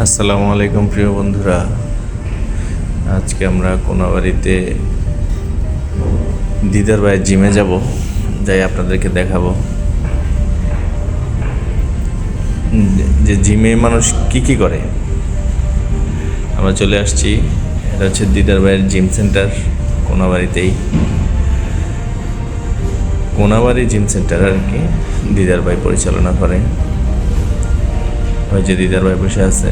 আসসালামু আলাইকুম প্রিয় বন্ধুরা। আজকে আমরা কোনাবাড়িতে দিদার ভাইয়ের জিমে যাব, যাই আপনাদেরকে দেখাবো। যে- জিমে মানুষ কি কি করে? আমরা চলে আসছি। এটা হচ্ছে দিদার ভাইয়ের জিম সেন্টার কোনাবাড়িতেই। কোনাবাড়ি জিম সেন্টার আর কি, দিদার ভাই পরিচালনা করে। ওই যে দিদার ভাই বসে আছে।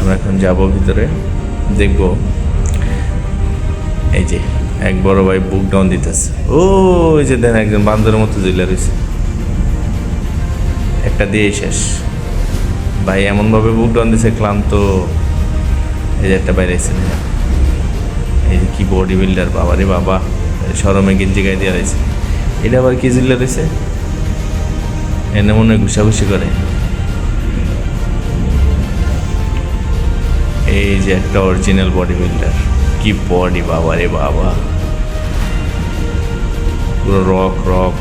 আমরা এখন যাব ভিতরে, দেখব। এই যে, এক বড় ভাই বুক ডাউন দিতেছে। ও ওই যে দেন একজন বান্দরের মতো জুইলা রয়েছে। একটা দিয়ে শেষ। ভাই এমনভাবে বুক ডাউন দিছে, ক্লান্ত। এই যে একটা বাইরে এসে এই যে কি বডি বিল্ডার বাবারে বাবা। সরমে গেঞ্জি গায়ে দিয়ে রয়েছে। এটা আবার কি জিল্লা রয়েছে? এনে মনে হয় ঘুষাঘুষি করে। এই যে একটা অরিজিনাল বডি বিল্ডার কি বডি বাবা রে বাবা। পুরো রক রক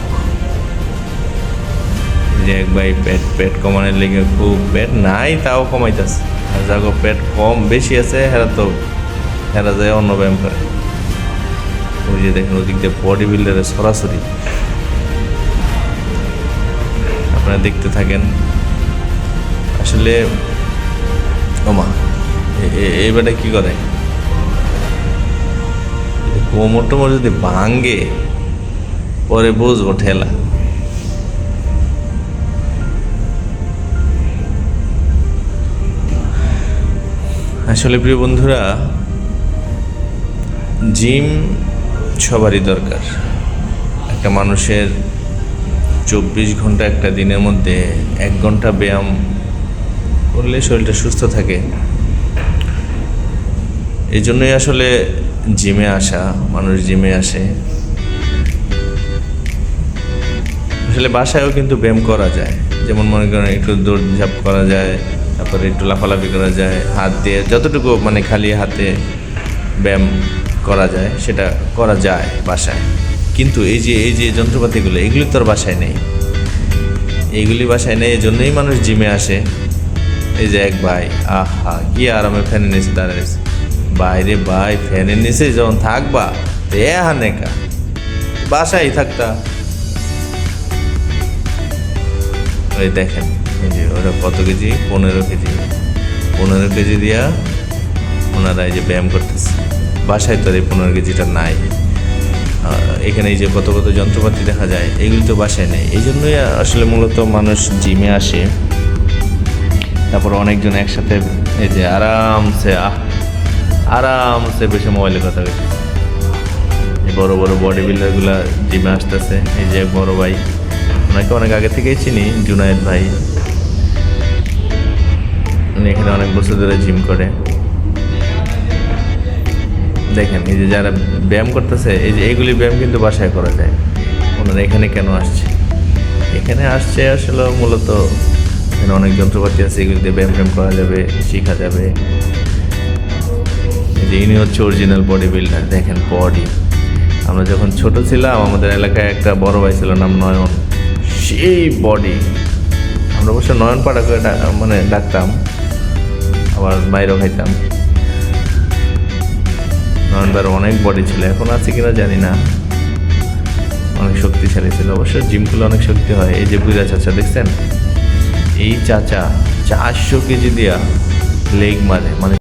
এক ভাই পেট পেট কমানোর লেগে খুব পেট নাই, তাও কমাইতেছে। আর যাগো পেট কম বেশি আছে, হেরা তো, হেরা যায় অন্য ব্যায়াম করে। ওই যে দেখেন ওদিক দিয়ে বডি বিল্ডারের সরাসরি। আপনারা দেখতে থাকেন। আসলে, ওমা এবারে কি করে? কোমর টোমর যদি ভাঙ্গে পরে বুঝব ঠেলা। আসলে প্রিয় বন্ধুরা, জিম সবারই দরকার। একটা মানুষের চব্বিশ ঘণ্টা একটা দিনের মধ্যে এক ঘণ্টা ব্যায়াম করলে শরীরটা সুস্থ থাকে। এই জন্যই আসলে জিমে আসা, মানুষ জিমে আসে। আসলে বাসায়ও কিন্তু ব্যায়াম করা যায়। যেমন মনে করেন একটু দৌড়ঝাঁপ করা যায়, তারপরে একটু লাফালাফি করা যায়, হাত দিয়ে যতটুকু মানে খালি হাতে ব্যায়াম করা যায়, সেটা করা যায় বাসায়। কিন্তু এই যে এই যে যন্ত্রপাতিগুলো, এগুলি তো আর বাসায় নেই। এইগুলি বাসায় নেই, এই জন্যই মানুষ জিমে আসে। এই যে এক ভাই, আহা, কি আরামে ফ্যানের নিচে দাঁড়িয়েছে বাইরে ভাই ফ্যানের নিচে যখন থাকবা তে হানেকা বাসায় থাকতা। ওই দেখেন যে ওরা কত কেজি? পনেরো কেজি। পনেরো কেজি দিয়া ওনারা এই যে ব্যায়াম করতেছে। বাসায় তো আর এই পনেরো কেজিটা নাই। এখানে এই যে কত কত যন্ত্রপাতি দেখা যায়, এগুলি তো বাসায় নেই। এই জন্যই আসলে মূলত মানুষ জিমে আসে। তারপর অনেকজন একসাথে এই যে আরামসে, আহ আরামসে বসে মোবাইলে কথা বলছে এই বড় বড় বডি বিল্ডারগুলো জিমে আসতেছে। এই যে বড় ভাই, ওনাকে অনেক আগে থেকেই চিনি, জুনায়েদ ভাই। উনি এখানে অনেক বছর ধরে জিম করে। দেখেন, এই যে যারা ব্যায়াম করতেছে, এই যে এইগুলি ব্যায়াম কিন্তু বাসায় করা যায়। ওনারা এখানে কেন আসছে? এখানে আসছে আসলে মূলত, এখানে অনেক যন্ত্রপাতি আছে এগুলিতে ব্যায়াম ব্যায়াম করা যাবে, শেখা যাবে। যে ইনি হচ্ছে অরিজিনাল বডি বিল্ডার দেখেন বডি আমরা যখন ছোট ছিলাম, আমাদের এলাকায় একটা বড় ভাই ছিল, নাম নয়ন। সেই বডি আমরা অবশ্য নয়ন পাড়া করে মানে ডাকতাম, আবার বাইরেও খাইতাম। নয়নবার অনেক বডি ছিল, এখন আছে কিনা জানি না। অনেক শক্তিশালী ছিল। অবশ্য জিম করলে অনেক শক্তি হয়। এই যে বুড়া চাচা, দেখছেন? এই চাচা চারশো কেজি দিয়া লেগ মারে মানে